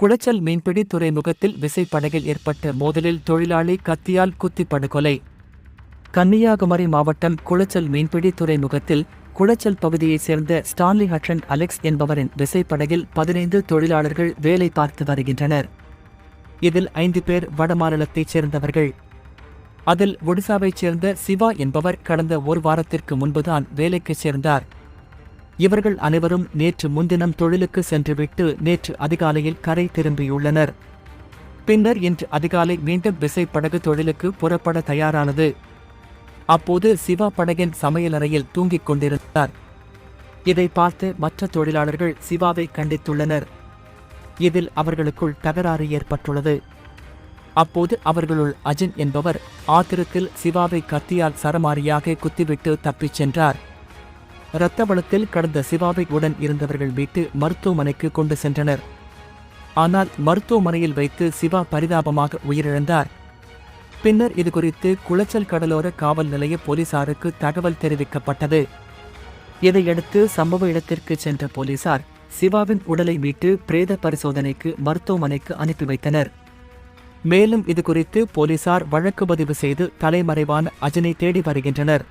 குளச்சல் மீன்பிடி துறைமுகத்தில் விசைப்படகில் ஏற்பட்ட மோதலில் தொழிலாளி கத்தியால் குத்தி படுகொலை கன்னியாகுமரி மாவட்டம் குளச்சல் மீன்பிடி துறைமுகத்தில் குளச்சல் பகுதியைச் சேர்ந்த ஸ்டான்லி ஹட்ரன் அலெக்ஸ் என்பவரின் விசைப்படகில் பதினைந்து தொழிலாளர்கள் வேலை பார்த்து வருகின்றனர். இதில் ஐந்து பேர் வடமாநிலத்தைச் சேர்ந்தவர்கள். அதில் ஒடிசாவைச் சேர்ந்த சிவா என்பவர் கடந்த ஒரு வாரத்திற்கு முன்புதான் வேலைக்குச் சேர்ந்தார். இவர்கள் அனைவரும் நேற்று முன்தினம் தொழிலுக்கு சென்றுவிட்டு நேற்று அதிகாலையில் கரை திரும்பியுள்ளனர். பின்னர் இன்று அதிகாலை மீண்டும் விசைப்படகு தொழிலுக்கு புறப்பட தயாரானது. அப்போது சிவா படகின் சமையலறையில் தூங்கிக் கொண்டிருந்தார். இதை பார்த்து மற்ற தொழிலாளர்கள் சிவாவை கண்டித்துள்ளனர். இதில் அவர்களுக்குள் தகராறு ஏற்பட்டுள்ளது. அப்போது அவர்களுள் அஜின் என்பவர் ஆத்திரத்தில் சிவாவை கத்தியால் சரமாரியாக குத்திவிட்டு தப்பிச் சென்றார். இரத்த வளத்தில் கடந்த சிவாவை உடன் இருந்தவர்கள் மீட்டு மருத்துவமனைக்கு கொண்டு சென்றனர். ஆனால் மருத்துவமனையில் வைத்து சிவா பரிதாபமாக உயிரிழந்தார். பின்னர் இதுகுறித்து குளச்சல் கடலோர காவல் நிலைய போலீசாருக்கு தகவல் தெரிவிக்கப்பட்டது. இதையடுத்து சம்பவ இடத்திற்கு சென்ற போலீசார் சிவாவின் உடலை மீட்டு பிரேத பரிசோதனைக்கு மருத்துவமனைக்கு அனுப்பி வைத்தனர். மேலும் இதுகுறித்து போலீசார் வழக்கு பதிவு செய்து தலைமறைவான அஜனை தேடி வருகின்றனர்.